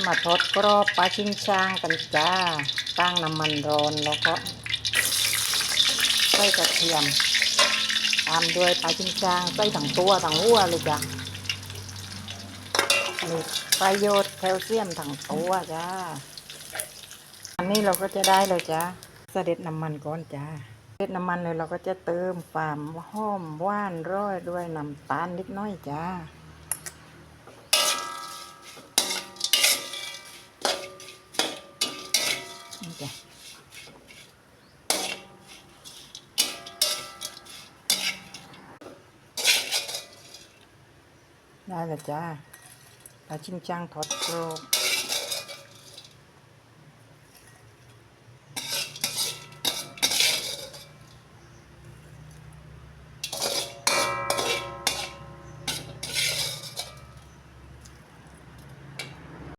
จะมาทอดกรอบปลาชิงช่างกันจ้า ตั้งน้ำมันร้อนแล้วก็ใส่กระเทียม ตามด้วยปลาชิงช่างใส่ทั้งตัวทั้งหัวเลยจ้ะมีประโยชน์แคลเซียมทั้งตัวจ้า อันนี้เราก็จะได้เลยจ้าเสด็จน้ำมันก่อนจ้าเสด็จน้ำมันเลยเราก็จะเติมความหอมหว่านร้อยด้วยน้ำตาลนิดน้อยจ้า นี่จ้ะได้แล้วจ้าปลาชิงจังทอดกรอบ